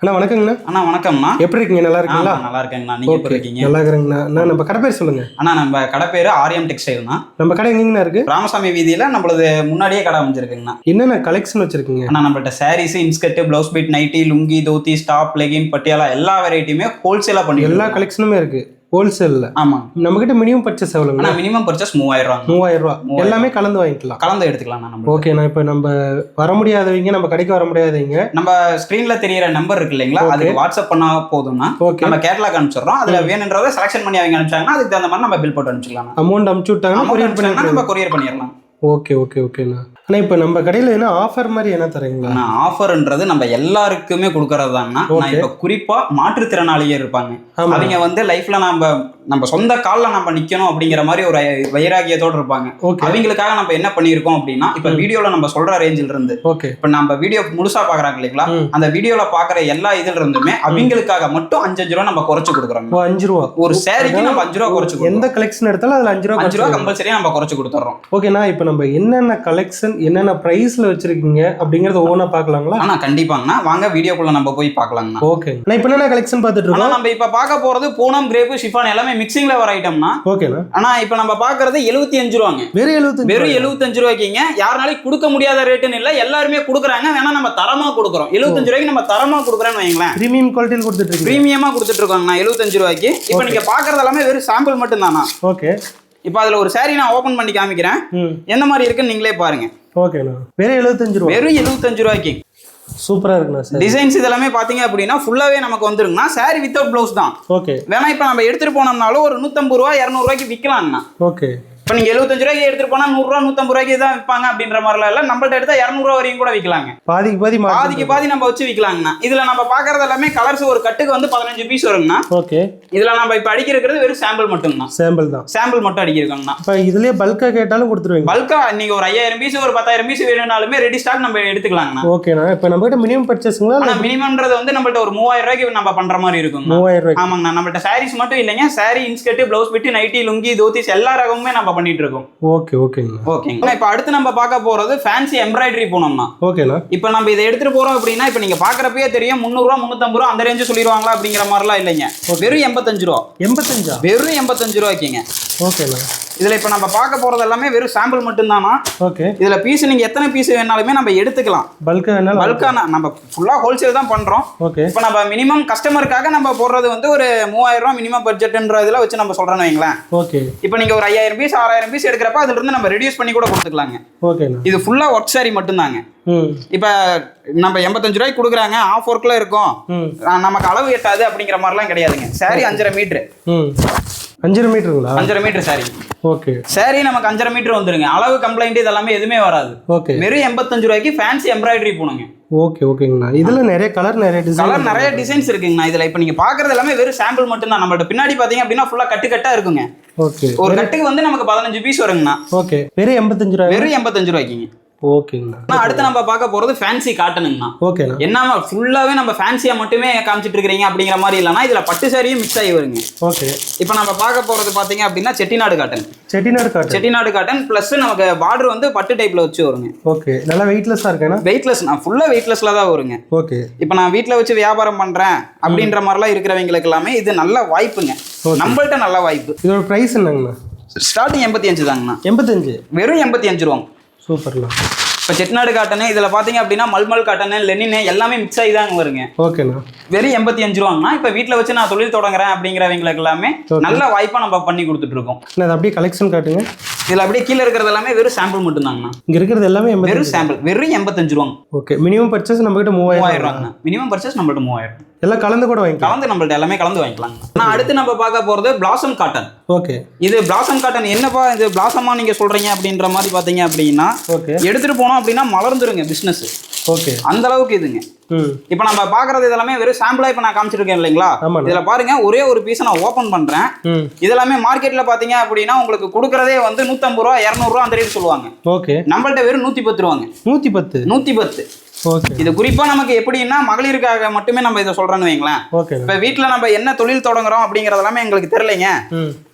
அண்ணா வணக்கங்கண்ணா. அண்ணா வணக்கம்ண்ணா. எப்படி இருக்கீங்க? நல்லா இருக்கீங்களா? நல்லா இருக்கேங்கண்ணா. நீங்க எப்படி இருக்கீங்க? நல்லா இருக்கிறேங்கண்ணா. அண்ணா நம்ம கடை பேர் சொல்லுங்க. அண்ணா நம்ம கடை பேரு ஆரியம் டெக்ஸ்டைல்னா நம்ம கடை எங்கேங்கண்ணா இருக்கு? ராமசாமி வீதியில நம்மளது முன்னாடியே கடை அமைஞ்சிருக்குங்கண்ணா. என்னென்ன கலெக்ஷன் வச்சிருக்கீங்க? அண்ணா நம்மள்ட்ட sarees inskirt blouse bit nighty lungi dhoti stuff leggin Patiala எல்லா வெரைட்டியுமே ஹோல்சேலா பண்ணி எல்லா கலெக்ஷனுமே இருக்கு. ஹோல்சேல்ல ஆமா. நம்ம கிட்ட மினிமம் பர்ச்சேஸ் அண்ணா எவ்வளோங்கண்ணா மினிமம் பர்ச்சேஸ் மூவாயிரம் ரூபாங்க மூவாயிரம் ரூபா. எல்லாமே கலந்து வாங்கிக்கலாம். கலந்து எடுத்துக்கலாம் நம்ம ஓகேண்ணா இப்போ நம்ம வர முடியாதவங்க நம்ம கடைக்கு வர முடியாதவங்க. நம்ம ஸ்கிரீன்ல தெரியற நம்பர் இருக்கு இல்லைங்களா. அதுக்கு வாட்ஸ்அப் பண்ணா போதும்னா ஓகே நம்ம கேட்டலாக் அனுப்பிச்சிடுறோம். அதுல வேணுன்றதை செலக்ஷன் பண்ணி அவங்க அனுப்பிச்சாங்கன்னா அதுக்கு தகுந்த மாதிரி நம்ம பில் போட்டு அனுப்பிச்சிக்கலாம் அமௌண்ட் அமுச்சு விட்டாங்கன்னா கொரியர் பண்ணி நம்ம கொரியர் பண்ணிடலாம். ஓகே ஓகே ஓகேண்ணா. அண்ணா இப்போ நம்ம கடையில் என்ன ஆஃபர் மாதிரி என்ன தரீங்களா? நான் ஆஃபர்ன்றது நம்ம எல்லாருக்குமே கொடுக்கறது தாங்கண்ணா நான். இப்ப குறிப்பா மாற்றுத்திறனாளியே இருப்பாங்க. அவங்க வந்து லைஃப்ல நம்ம நம்ம சொந்த கால்ல நம்ம நிக்கணும் அப்படிங்கிற மாதிரி ஒரு வைராகியத்தோட இருப்பாங்க. அவங்களுக்காக நம்ம என்ன பண்ணியிருக்கோம் அப்படின்னா இப்ப வீடியோல நம்ம சொல்ற ரேஞ்சில் இருந்து ஓகே. இப்ப நம்ம வீடியோ முழுசா பாக்குறாங்க இல்லைங்களா. அந்த வீடியோல பாக்குற எல்லா இதுல இருந்துமே அவங்களுக்காக மட்டும் அஞ்சு அஞ்சு ரூபா நம்ம குறைச்சு கொடுக்குறோம். அஞ்சு ரூபா. ஒரு சேரீக்கு நம்ம அஞ்சு ரூபா குறைச்சு எந்த கலெக்ஷன் எடுத்தாலும் அதில் அஞ்சு ரூபா அஞ்சு ரூபா குறைச்சு கம்பல்சரியா நம்ம குறைச்சு கொடுத்துறோம். ஓகேண்ணா இப்போ நம்ம என்னென்ன கலெக்ஷன் என்னென்ன ப்ரைஸ்ல வச்சிருக்கீங்க அப்படிங்கறத ஒவ்வொன்றா பார்க்கலாங்களா ஆனா கண்டிப்பாங்கண்ணா. வாங்க வீடியோக்குள்ள நம்ம போய் பார்க்கலாங்கண்ணா ஓகே நான் இப்போ என்னென்ன கலெக்ஷன் பார்த்துட்டு இருக்கோம்? நம்ம இப்ப பார்க்க போறது பூனம் கிரேப்பு ஷிஃபான் எல்லாமே மிக்சிங்ல வர ஐட்டம்னா ஓகேண்ணா ஆனா இப்ப நம்ம பாக்குறது எழுபத்தி அஞ்சு ரூபாங்க. வெறும் எழுபத்தஞ்சு வெறும் எழுபத்தஞ்சு ரூபாய்க்குங்க. யாருனாலையும் கொடுக்க முடியாத ரேட்டுன்னு இல்ல. எல்லாருமே கொடுக்குறாங்க. வேணா நம்ம தரமா கொடுக்குறோம். எழுபத்தஞ்சு ரூபாய்க்கு நம்ம தரமா கொடுக்குறோன்னு வைங்களேன் பிரீமியம் குவாலிட்டியில் கொடுத்துட்டு பிரீமியமா கொடுத்துட்டு இருக்கோங்கண்ணா எழுபத்தஞ்சு ரூபாய்க்கு. இப்போ நீங்க பாக்குறது எல்லாமே வெறும் சாம்பிள் மட்டும் தானா ஓகே இப்போ அதுல ஒரு saree நான் ஓபன் பண்ணி காமிக்கிறேன். எந்த மாதிரி இருக்குன்னு நீங்களே பாருங்க. ஓகேண்ணா வெறும் எழுபத்தஞ்சு ரூபா. வெறும் எழுபத்தஞ்சு ரூபாய்க்கு. சூப்பரா இருக்குண்ணா சார் டிசைன்ஸ் இதெல்லாமே பாத்தீங்க அப்படின்னா ஃபுல்லாவே நமக்கு வந்துருங்கண்ணா. saree வித்தவுட் ப்ளவுஸ் தான். ஓகே வேணா இப்போ நம்ம எடுத்துட்டு போனோம்னாலும் ஒரு நூத்தம்பது ரூபா இரநூறுவாய்க்கு விற்கலாம்ண்ணா ஓகே இப்போ நீங்க எழுபத்தஞ்சு ரூபாய்க்கு எடுத்துட்டு போனா நூறுரூவா நூத்தம்பது ரூபாய்க்கு தான் விற்பாங்க அப்படின்ற மாதிரிலாம் இல்ல. நம்மள்ட்ட எடுத்தா இரநூறுவா வரையும் கூட விற்கலாங்க பாதிக்கு பாதி பாதிக்கு பாதி நம்ம வச்சு விற்கலாங்கண்ணா இதுல நம்ம பாக்குறது எல்லாமே கலர்ஸ் ஒரு கட்டுக்கு வந்து பதினஞ்சு பீஸ் வருங்கண்ணா. ஓகே. இதுல நம்ம இப்ப அடிக்கிறது வெறும் சாம்பிள் மட்டும்ண்ணா சாம்பிள் தான். சாம்பிள் மட்டும் அடிக்கிறோங்கண்ணா இப்போ இதுலயே பல்கா கேட்டாலும் கொடுத்துருவீங்க. பல்கா நீங்க ஒரு ஐயாயிரம் பீஸ் ஒரு பத்தாயிரம் பீஸ் வேணும்னாலுமே ரெடி ஸ்டாக் நம்ம எடுத்துக்கலாங்கண்ணா. ஓகேண்ணா. இப்போ நம்ம கிட்ட மினிமம் பர்ச்சேஸுங்களா மினிமம்ன்றது வந்து நம்மள்ட்ட ஒரு மூவாயிரம் ரூபாய்க்கு நம்ம பண்ற மாதிரி இருக்குங்க மூவாயிரம் ரூபாய்க்கு. ஆமாங்கண்ணா. நம்மள்ட்ட சாரீஸ் மட்டும் இல்லைங்க. Sari inskirt blouse bit nighty lungi dhotis எல்லா ரகமுமே நம்ம பண்ணிட்டு இருக்கோம் ஓகே ஓகேங்கண்ணா ஓகேங்க இப்போ அடுத்து நம்ம பார்க்க போறது ஃபேன்சி எம்ப்ராய்டரி போனோம்னா. ஓகேண்ணா இப்போ நம்ம இதை எடுத்துட்டு போறோம் அப்படின்னா இப்போ நீங்க பாக்குறப்பயே தெரியும் முந்நூறுரூவா முந்நூத்தம்பது ரூபா அந்த ரேஞ்சு சொல்லிடுவாங்களா அப்படிங்கிற மாதிரிலாம் இல்லைங்க. வெறும் எண்பத்தஞ்சு ரூபா. எண்பத்தஞ்சா? வெறும் எண்பத்தஞ்சு ரூபாய்க்குங்க. ஓகேண்ணா இதுல இப்போ நம்ம பார்க்க போறது எல்லாமே வெறும் சாம்பிள் மட்டும்தானா? ஓகே இதுல பீஸ் நீங்க எத்தனை பீஸ் வேணாலுமே நம்ம எடுத்துக்கலாம். பல்கா வேணாலும் பல்கான நம்ம ஃபுல்லா ஹோல்சேல் தான் பண்றோம். ஓகே இப்போ நம்ம மினிமம் கஸ்டமருக்காக நம்ம போடுறது வந்து ஒரு மூவாயிரம் ரூபா மினிமம் பட்ஜெட்ன்ற இதில் வச்சு நம்ம சொல்றோம்னு வைங்களேன். ஓகே இப்போ நீங்க ஒரு ஐயாயிரம் பீஸ் ஆறாயிரம் பீஸ் எடுக்கிறப்ப அதுல இருந்து நம்ம ரெடியூஸ் பண்ணி கூட கொடுத்துக்கலாங்க. ஓகேண்ணா இது ஃபுல்லா ஒர்க் சாரி மட்டும்தாங்க. இப்போ நம்ம எண்பத்தஞ்சு ரூபாய்க்கு கொடுக்குறாங்க ஆஃப் ஒர்க்கில் இருக்கும். நமக்கு அளவு எட்டாது அப்படிங்கிற மாதிரிலாம் கிடையாதுங்க. சாரி அஞ்சரை மீட்ரு அஞ்சரை மீட்டருங்களா? அஞ்சரை மீட்டர் சாரி ஓகே. சாரி நமக்கு அஞ்சரை மீட்டர் வந்துருங்க. அளவு கம்ப்ளைண்ட் இதெல்லாமே எதுவுமே வராது. ஓகே. வெறும் எண்பத்தஞ்சு ரூபாய்க்கு ஃபேன்சி எம்ப்ராய்டரி போனுங்க ஓகே ஓகேங்கண்ணா. இதுல நிறைய கலர் நிறைய டிசைன் கலர் நிறைய டிசைன்ஸ் இருக்குங்கண்ணா இதுல. இப்போ நீங்க பாக்குறது எல்லாமே வெறும் சாம்பிள் மட்டும் தான் நம்மள்ட்ட பின்னாடி பாத்தீங்க அப்படின்னா ஃபுல்லா கட்டு கட்டா இருக்குங்க. ஓகே. ஒரு கட்டுக்கு வந்து நமக்கு பதினஞ்சு பீஸ் வருங்கண்ணா. ஓகே. வெறும் எண்பத்தஞ்சு ரூபாய் வெறும் எண்பத்தஞ்சு ரூபாய்க்குங்க. ஓகேங்கண்ணா. அடுத்து நம்ம பார்க்க போறது ஃபேன்சி காட்டனுங்கண்ணா ஓகேண்ணா. என்னமா ஃபுல்லாவே நம்ம ஃபேன்சியா மட்டுமே காமிச்சிட்டு இருக்கிறீங்க அப்படிங்கிற மாதிரி இல்லைன்னா இதுல பட்டு சாரியும் மிக்ஸ் ஆகி வருங்க. ஓகே. இப்போ நம்ம பார்க்க போறது பாத்தீங்க அப்படின்னா Chettinad cotton Chettinad cotton Chettinad cotton plus நமக்கு பார்டர் வந்து பட்டு டைப்ல வச்சு வருங்க. ஓகே. நல்லா வெயிட்லெஸ்ஸாக இருக்கேண்ணா வெயிட்லெஸ் நான் ஃபுல்லா வெயிட்லெஸ்ல தான் வருங்க. ஓகே. இப்போ நான் வீட்டில் வச்சு வியாபாரம் பண்றேன் அப்படின்ற மாதிரிலாம் இருக்கிறவங்களுக்கு எல்லாமே இது நல்ல வாய்ப்புங்க. நம்மள்ட்ட நல்ல வாய்ப்பு. இதோட ப்ரைஸ் என்னங்கண்ணா? ஸ்டார்டிங் எண்பத்தி அஞ்சு தாங்கண்ணா. எண்பத்தஞ்சு. வெறும் எண்பத்தி அஞ்சு ரூபாங்க. சூப்பர்ண்ணா. இப்போ செட்டிநாடு காட்டனு இதில் பார்த்தீங்க அப்படின்னா மல்மல் காட்டனு லெனின் எல்லாமே மிக்ஸ் ஆகி தாங்க வருங்க. ஓகேண்ணா. வெறும் எண்பத்தி அஞ்சு ரூபாங்கண்ணா. இப்போ வீட்டில் வச்சு நான் தொழில் தொடங்குறேன் அப்படிங்கிறவங்களுக்கு எல்லாமே. நல்ல வாய்ப்பாக நம்ம பண்ணி கொடுத்துட்டு இருக்கோம் அண்ணா அது அப்படியே கலெக்ஷன் காட்டுங்க. இதில் அப்படியே கீழே இருக்கிறது எல்லாமே வெறும் சாம்பிள் மட்டும்தாங்கண்ணா. இங்க இருக்கிறது எல்லாமே வெறும் சாம்பிள் வெறும் எண்பத்தஞ்சு ரூபாங்க. ஓகே மினிமம் பர்ச்சேஸ் நம்ம கிட்ட மூவாயிரம் மூவாயிரம் ரூபாங்கண்ணா. மினிமம் பர்ச்சேஸ் நம்மள்ட்ட மூவாயிரம். எல்லாம் கலந்து கூட வாங்கிக்கலாம். கலந்து நம்மள்ட்ட எல்லாமே கலந்து வாங்கிக்கலாம். நான் அடுத்து நம்ம பார்க்க போகிறது பிளாசம் காட்டன் ஓகே. இது பிளாசம் காட்டன் என்னப்பா இது பிளாசமா நீங்க சொல்றீங்க அப்படின்ற மாதிரி பாத்தீங்க அப்படின்னா ஓகே. எடுத்துட்டு போனோம் அப்படின்னா மலர்ந்துருங்க பிசினஸ் ஓகே. அந்த அளவுக்கு இதுங்க. இப்போ நம்ம பாக்குறது இதெல்லாமே வெறும் சாம்பிளா இப்போ நான் காமிச்சிருக்கேன் இல்லைங்களா. இதுல பாருங்க ஒரே ஒரு பீஸை நான் ஓபன் பண்றேன். இதெல்லாமே மார்க்கெட்ல பாத்தீங்க அப்படின்னா உங்களுக்கு கொடுக்கறதே வந்து நூத்தம்பது ரூபா இரநூறுவா அந்த ரேட் சொல்லுவாங்க. ஓகே. நம்மள்ட்ட வெறும் நூத்தி பத்து ரூபாங்க. நூற்றி பத்து? நூத்தி பத்து. இது குறிப்பா நமக்கு எப்படின்னா மகளிருக்காக மட்டுமே நம்ம இதை சொல்றோம்னு வைங்களேன். இப்ப வீட்ல நம்ம என்ன தொழில் தொடங்குறோம் அப்படிங்கறது எல்லாமே எங்களுக்கு தெரியலைங்க.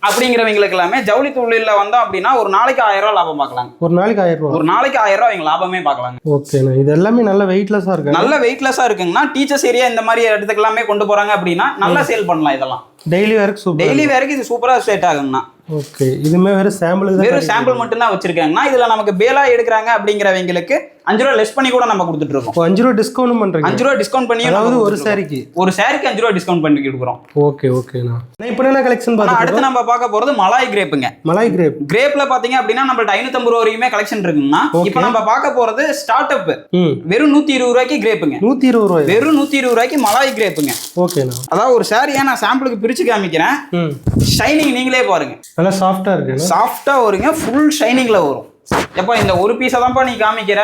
அப்படிங்கிறவங்களுக்கு எல்லாமே ஜவுளி தொழில வந்தோம் அப்படின்னா ஒரு நாளைக்கு ஆயிரம் ரூபாய் லாபம் பார்க்கலாம் ஒரு நாளைக்கு ஆயிரம் ரூபா ஒரு நாளைக்கு ஆயிரம் ரூபாய் அவங்க லாபமே பார்க்கலாங்க. ஓகேண்ணா இது எல்லாமே நல்ல வெயிட்லெஸ்ஸாக இருக்கு. நல்ல வெயிட்லெஸ்ஸா இருக்குங்கன்னா டீச்சர்ஸ் ஏரியா இந்த மாதிரி இடத்துக்கு எல்லாமே கொண்டு போறாங்க அப்படின்னா நல்லா சேல் பண்ணலாம் இதெல்லாம். டெய்லி வேருக்கு சூப்பர் டெய்லி வேறக்கு இது சூப்பரா செட் ஆகுங்கண்ணா. ஓகே இதுமே வெறும் சாம்பிளுக்கு தான் வெறும் சாம்பிள் மட்டும் தான் வச்சிருக்காங்கன்னா இதுல நமக்கு பேலா எடுக்கிறாங்க அப்படிங்கிறவங்களுக்கு அஞ்சு ரூபா லெஸ் பண்ணி கூட நம்ம கொடுத்துட்டு இருக்கோம் அஞ்சு ரூபா டிஸ்கவுண்ட் பண்ணுறீங்க அஞ்சு ரூபா டிஸ்கவுண்ட் பண்ணி அதாவது ஒரு சாரிக்கு ஒரு சாரிக்கு அஞ்சு ரூபா டிஸ்கவுண்ட் பண்ணி கொடுக்குறோம். ஓகே ஓகேண்ணா இப்போ என்ன கலெக்ஷன் ஆனா பார்த்துட்டு அடுத்து நம்ம பார்க்க போறது மலாய் கிரேப்புங்க. Malay crepe. கிரேப்ல பாத்தீங்க அப்படின்னா நம்மள்ட்ட ஐநூத்தம்பது ரூபா வரைக்குமே கலெக்ஷன் இருக்குங்கன்னா Okay. இப்போ நம்ம பார்க்க போறது ஸ்டார்ட் அப் வெறும் நூத்தி இருபது ரூபாய்க்கு கிரேப்புங்க. நூற்றி இருபது ரூபாய்? வெறும் நூத்தி இருபது ரூபாய்க்கு மலாய் கிரேப்புங்க. ஓகேண்ணா அதாவது ஒரு சாரியை நான் சாம்பிளுக்கு பிரிச்சு காமிக்கிறேன். ஷைனிங் நீங்களே பாருங்க. நல்லா சாஃப்டாக இருக்குண்ணா சாஃப்டா வருங்க. ஃபுல் ஷைனிங்ல வரும். எப்பா இந்த ஒரு பீஸை தான்ப்பா நீ காமிக்கிற.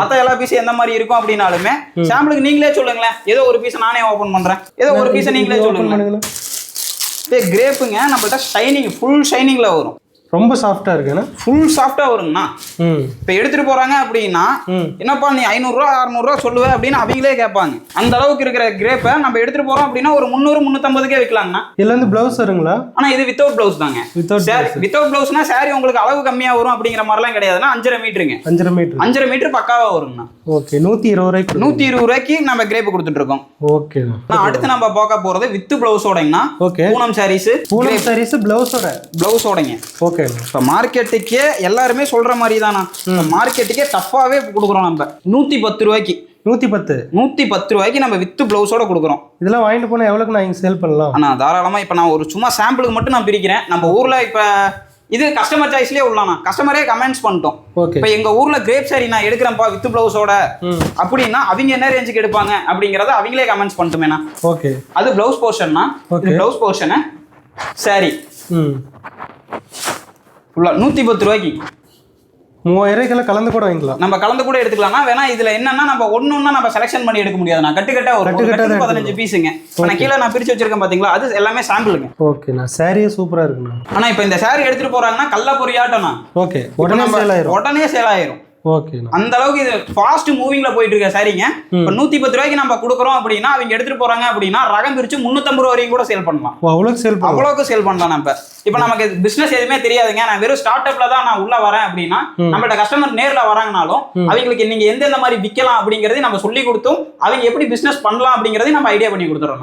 மத்த எல்லா பீஸும் எந்த மாதிரி இருக்கும் அப்படின்னாலுமே சாம்பிளுக்கு நீங்களே சொல்லுங்களேன். ஏதோ ஒரு பீஸை நானே ஓபன் பண்றேன். ஏதோ ஒரு பீஸை நீங்களே சொல்லுங்க கிரேப்புங்க நம்மள்ட்ட ஷைனிங் ஃபுல் ஷைனிங்ல வரும். ரொம்ப சாஃப்டாக இருக்குண்ணா ஃபுல் சாஃப்டா வருங்கண்ணா இப்போ எடுத்துட்டு போறாங்க அப்படின்னா என்னப்பா நீ ஐநூறுரூவா அறநூறுவா சொல்லுவ அப்படின்னு அவங்களே கேட்பாங்க. அந்த அளவுக்கு இருக்கிற கிரேப்பை நம்ம எடுத்துட்டு போறோம் அப்படின்னா ஒரு முந்நூறு முந்நூற்றம்பதுக்கே விற்கலாங்கண்ணா இதுல இருந்து பிளவுஸ் வருங்களா? ஆனா இது வித்தவுட் பிளவுஸ் தாங்க. வித்தவுட் சாரி வித்தவுட் பிளவுஸ்னா சாரி உங்களுக்கு அளவு கம்மியா வரும் அப்படிங்கிற மாதிரிலாம் கிடையாதுன்னா அஞ்சரை மீட்டருங்க அஞ்சரை மீட்டர் அஞ்சரை மீட்டர் பக்காவா வருங்கண்ணா. ஓகே நூற்றி இருபது ரூபாய்க்கு நூத்தி இருபது ரூபாய்க்கு நம்ம கிரேப் கொடுத்துட்டு இருக்கோம். ஓகேண்ணா நான் அடுத்து நம்ம பார்க்க போறது with பிளவுஸோடங்கண்ணா okay Poonam sarees Poonam sarees பிளவுஸோட பிளவுஸோடங்க ஓகேண்ணா இப்போ மார்க்கெட்டுக்கே எல்லாருமே சொல்ற மாதிரி தானா மார்க்கெட்டுக்கே டஃப்பாவே கொடுக்குறோம் நம்ம. நூத்தி பத்து ரூபாய்க்கு. நூற்றி பத்து நூத்தி பத்து ரூபாய்க்கு நம்ம வித் பிளவுஸோட கொடுக்குறோம். இதெல்லாம் வாங்கிட்டு போனால் எவ்வளோக்கு நான் இங்கே சேல் பண்ணலாம்? ஆனா தாராளமா இப்போ நான் ஒரு சும்மா சாம்பிளுக்கு மட்டும் நான் பிரிக்கிறேன். நம்ம ஊர்ல இப்போ இது கஸ்டமர் சாய்ஸ்லயே உள்ளானா கஸ்டமரே கமெண்ட்ஸ் பண்ணிட்டோம். இப்போ எங்க ஊர்ல கிரேப் சாரி நான் எடுக்கிறேன்ப்பா வித் பிளவுஸோட அப்படின்னா அவங்க என்ன ரேஞ்சுக்கு எடுப்பாங்க அப்படிங்கறத அவங்களே கமெண்ட்ஸ் பண்ணிட்டுமேண்ணா. ஓகே அது பிளவுஸ் போர்ஷன்னா பிளவுஸ் போர்ஷனு சாரி ஃபுல்லாக நூற்றி பத்து ரூபாய்க்கு. மூவாயிரம் கலந்து கூட வாங்கிக்கலாம். நம்ம கலந்து கூட எடுத்துக்கலாம்னா வேணா இதுல என்னன்னா நம்ம ஒண்ணு ஒண்ணா நம்ம செலெக்ஷன் பண்ணி எடுக்க முடியாது. நான் கட்டு கட்டா ஒரு கட்டு ஒரு கட்டா கட்டுக்கு தான் பதினஞ்சு பீஸுங்க நான் கீழே நான் பிரிச்சு வச்சிருக்கேன் பாத்தீங்களா? அது எல்லாமே சாம்பிளுங்க ஓகேண்ணா சாரியே சூப்பராக இருக்குண்ணா. ஆனா இப்போ இந்த saree எடுத்துட்டு போறாங்கன்னா கல்ல பொரியாட்டம்னா ஓகே உடனே சேல் ஆயிரும். உடனே சேல் ஆயிரும். ஓகேண்ணா அந்த அளவுக்கு இது ஃபாஸ்ட் மூவிங்ல போயிட்டு இருக்க சாரிங்க இப்போ நூத்தி பத்து ரூபாய்க்கு நம்ம கொடுக்குறோம் அப்படின்னா அவங்க எடுத்துட்டு போறாங்க அப்படின்னா ரகம் பிரிச்சு முன்னூத்தம்பது ரூபா வரைக்கும் கூட சேல் பண்ணலாம். அவ்வளோக்கு சேல் அவ்வளோக்கு சேல் பண்ணலாம் நம்ம. இப்போ நமக்கு பிசினஸ் எதுவுமே தெரியாதுங்க. நான் வெறும் ஸ்டார்ட் அப்ல தான் நான் உள்ள வரேன் அப்படின்னா நம்மள்ட்ட கஸ்டமர் நேர்ல வராங்கனாலும் அவங்களுக்கு நீங்க எந்தெந்த மாதிரி விற்கலாம் அப்படிங்கறதையும் நம்ம சொல்லி கொடுத்தும் அவங்க எப்படி பிசினஸ் பண்ணலாம் அப்படிங்கறதையும் நம்ம ஐடியா பண்ணி கொடுத்துறோம்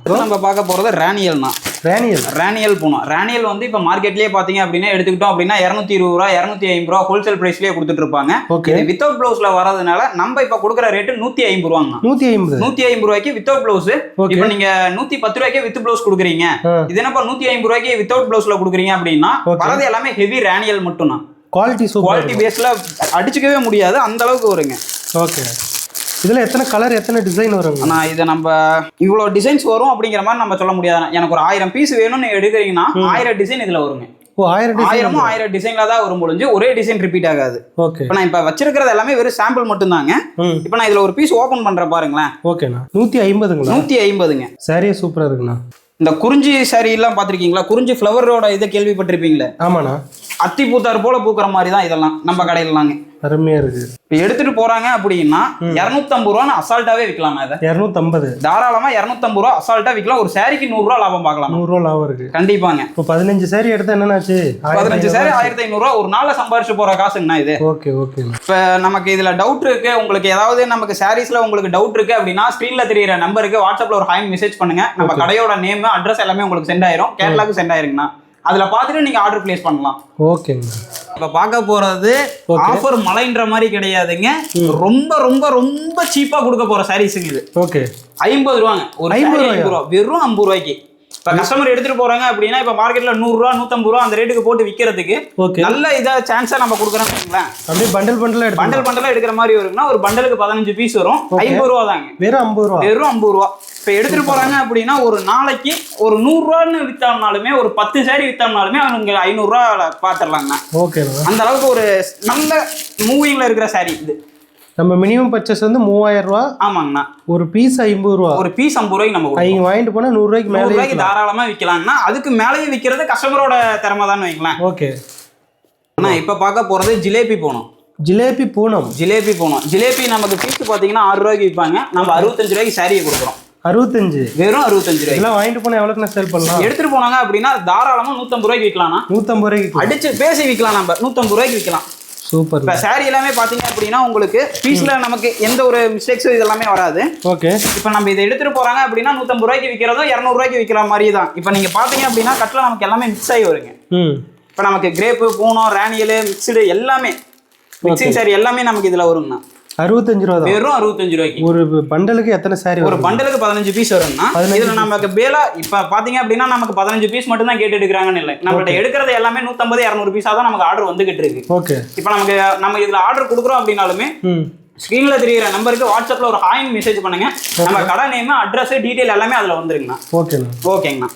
இப்போ நம்ம பார்க்க போறது ரேனியல் தான் ரேனியல் ரேனியல் போனோம். ரேனியல் வந்து இப்போ மார்க்கெட்லயே பாத்தீங்க அப்படின்னா எடுத்துக்கிட்டோம் அப்படின்னா இரநூத்தி இருபது ரூபா இரநூத்தி ஐம்பது ரூபா ஹோல்சேல் பிரைஸ்லயே கொடுத்துட்டு இருப்பாங்க ஓகே வித்தவுட் பிளவுஸ்ல வரதுனால நம்ம இப்போ கொடுக்குற ரேட்டு நூத்தி ஐம்பது ரூபாங்க நூற்றி ஐம்பது. நூத்தி ஐம்பது ரூபாய்க்கு வித்தவுட் பிளவுஸ். இப்போ நீங்க நூத்தி பத்து ரூபாய்க்கே வித் பிளவுஸ் கொடுக்குறீங்க. இது என்னப்பா நூத்தி ஐம்பது ரூபாய்க்கு வித்தவுட் பிளவுஸ்ல கொடுக்குறீங்க அப்படின்னா. வரது எல்லாமே ஹெவி ரேனியல் மட்டும் தான் குவாலிட்டி குவாலிட்டி பேஸ்ல அடிச்சுக்கவே முடியாது அந்த அளவுக்கு வருங்க. ஓகே இதில் எத்தனை கலர் எத்தனை டிசைன் வருங்க? ஆனா இதை நம்ம இவ்வளோ டிசைன்ஸ் வரும் அப்படிங்கிற மாதிரி நம்ம சொல்ல முடியாது. எனக்கு ஒரு ஆயிரம் பீஸ் வேணும்னு எடுக்கிறீங்கன்னா ஆயிரம் டிசைன் இதுல வருங்க. ஆயிரம் டிசைன் ஆயிரமும் ஆயிரம் டிசைன்ல தான் வரும் முடிஞ்சு ஒரே டிசைன் ரிப்பீட் ஆகாது. ஓகே. இப்போ நான் இப்போ வச்சிருக்கிறது எல்லாமே வெறும் சாம்பிள் மட்டும்தாங்க. ம். இப்போ நான் இதுல ஒரு பீஸ் ஓபன் பண்றேன் பாருங்களேன். ஓகேண்ணா. நூற்றி ஐம்பதுங்களா? நூத்தி ஐம்பதுங்க. சாரியே சூப்பராக இருக்குண்ணா. இந்த குறிஞ்சி saree எல்லாம் பார்த்திருக்கீங்களா? குறிஞ்சி ஃப்ளவரோட இதை கேள்விப்பட்டிருப்பீங்களே. ஆமாண்ணா. அத்தி பூத்தார் போல பூக்கிற மாதிரி தான் இதெல்லாம் நம்ம கடையிலலாங்க. அருமையாக இருக்குது இப்போ எடுத்துட்டு போறாங்க அப்படின்னா இரநூத்தம்பது ரூபான்னு அசால்ட்டாவே விற்கலாம் இதை? இரநூத்தம்பது. தாராளமா இரநூத்தம்பது ரூபா அசால்ட்டா விற்கலாம் ஒரு சாரிக்கு நூறுரூவா லாபம் பார்க்கலாம். நூறுரூவா லாபம் இருக்குது கண்டிப்பாங்க. இப்போ பதினஞ்சு சாரி எடுத்தா என்னன்னாச்சு? பதினஞ்சு சாரி ஆயிரத்தி ஐநூறுரூவா ஒரு நாள்ல சம்பாரிச்சு போற காசுங்கண்ணா இது. ஓகே ஓகேண்ணா இப்போ நமக்கு இதுல டவுட் இருக்கு. உங்களுக்கு ஏதாவது நமக்கு சாரீஸ்ல உங்களுக்கு டவுட் இருக்கு அப்படின்னா ஸ்க்ரீன்ல தெரியுற நம்பருக்கு வாட்ஸ்அப்ல ஒரு ஹாய் மெசேஜ் பண்ணுங்க. நம்ம கடையோட நேம் அட்ரஸ் எல்லாமே உங்களுக்கு சென்ட் ஆயிரும். கேட்லாக்கு சென்ட் ஆயிருங்கண்ணா. அதுல பார்த்துட்டு நீங்க ஆர்டர் பிளேஸ் பண்ணலாம். ஓகேங்கண்ணா இப்ப பார்க்க போறது. ஆஃபர் மலைன்ற மாதிரி கிடையாதுங்க. ரொம்ப ரொம்ப ரொம்ப சீப்பா கொடுக்க போற சாரீஸுங்க இது. ஓகே ஐம்பது ரூபாங்க. ஒரு ஐம்பது ரூபாயா? ஐம்பது ரூபா. வெறும் ஐம்பது ரூபாய்க்கு. இப்ப கஸ்டமர் எடுத்துட்டு போறாங்க அப்படின்னா இப்ப மார்க்கெட்ல நூறு ரூபா நூத்தம்பது ரூபா அந்த ரேட்டுக்கு போட்டு விக்கிறதுக்கு ஓகே நல்ல இதா சான்ஸா நம்ம கொடுக்குறோம் வச்சுக்கோங்களேன். அப்படியே பண்டல் பண்டலாக எடுத்து பண்டல் பண்டலா எடுக்கிற மாதிரி வரும்னா ஒரு பண்டலுக்கு பதினஞ்சு பீஸ் வரும். ஐம்பது ரூபா தாங்க. வெறும் ஐம்பது ரூபா. வெறும் ஐம்பது ரூபா. இப்ப எடுத்துட்டு போறாங்க அப்படின்னா ஒரு நாளைக்கு ஒரு நூறு ரூபான்னு வித்தோம்னாலுமே ஒரு பத்து சாரி வித்தோம்னாலுமே அவங்க ஐநூறு ரூபா பாத்துடலாங்கண்ணா ஓகேண்ணா அந்த அளவுக்கு ஒரு நல்ல மூவிங்ல இருக்கிற சாரி இது. நம்ம மினிமம் பர்ச்சேஸ் வந்து மூவாயிரம் ரூபா ஆமாங்கண்ணா. ஒரு பீஸ் ஐம்பது ரூபா. ஒரு பீஸ் ஐம்பது ரூபாய்க்கு நம்ம. அவங்க வாங்கிட்டு நூறுரூவாய்க்கு நூறு மேலே ரூபாய்க்கு தாராளமா விற்கலாங்கன்னா அதுக்கு மேலேயும் விற்கிறது கஸ்டமரோட திறமை தான் வைங்களேன். ஓகே. ஆனா இப்ப பார்க்க போறது ஜிலேபி போனோம் ஜிலேபி பூனம். ஜிலேபி போனோம். ஜிலேபி நமக்கு பீஸ் பார்த்தீங்கன்னா ஆறு ரூபாய்க்கு விற்பாங்க. நம்ம அறுபத்தஞ்சு ரூபாய்க்கு சாரியை கொடுக்குறோம். அறுபத்தஞ்சு. வெறும் அறுபத்தஞ்சு ரூபாய்க்கு. இதெல்லாம் வாங்கிட்டு போனால் எவ்வளோக்கு நான் சேல் பண்ணலாம்? எடுத்துட்டு போனாங்க அப்படின்னா தாராளமா நூத்தம்பது ரூபாய்க்கு விற்கலாம்னா நூற்றம்பது ரூபாய்க்கு அடிச்சு பேசி விற்கலாம் நம்ம. நூத்தம்பது ரூபாய்க்கு விற்கலாம். சூப்பர். இப்போ சாரி எல்லாமே பார்த்தீங்க அப்படின்னா உங்களுக்கு பீஸ்ல நமக்கு எந்த ஒரு மிஸ்டேக்ஸும் இது எல்லாமே வராது. ஓகே. இப்போ நம்ம இதை எடுத்துட்டு போறாங்க அப்படின்னா நூத்தம்பது ரூபாய்க்கு விற்கிறதும் இரநூறுவாய்க்கு விற்கிற மாதிரி தான். இப்போ நீங்க பாத்தீங்க அப்படின்னா கட்டில் நமக்கு எல்லாமே மிக்ஸ் ஆகி வருங்க. இப்போ நமக்கு கிரேப்பு பூனம் ரேனியல் மிக்சடு எல்லாமே. மிக்சிங் சாரி எல்லாமே நமக்கு இதுல வருங்கண்ணா அறுபத்தஞ்சு ரூபா வெறும் அறுபத்தஞ்சு ரூபாய்க்கு. ஒரு பண்டலுக்கு எத்தனை சாரி ஒரு பண்டலுக்கு பதினஞ்சு பீஸ் வரும்னா இதுல நமக்கு பேலா இப்ப பாத்தீங்க அப்படின்னா நமக்கு பதினஞ்சு பீஸ் மட்டும் தான் கேட்டு எடுக்கிறாங்கன்னு இல்லை. நம்மகிட்ட எடுக்கிறது எல்லாமே நூத்தம்பது இரநூறு பீஸா தான் நமக்கு ஆர்டர் வந்துகிட்டு இருக்கு. ஓகே இப்போ நமக்கு நம்ம இதுல ஆர்டர் கொடுக்குறோம் அப்படின்னாலுமே ஸ்க்ரீன்ல தெரியுற நம்பருக்கு வாட்ஸ்அப்ல ஒரு ஹாயின் மெசேஜ் பண்ணுங்க. நம்ம கடை நேம் அட்ரஸ் டீடைல் எல்லாமே அதுல வந்துருங்கண்ணா. ஓகேண்ணா ஓகேங்கண்ணா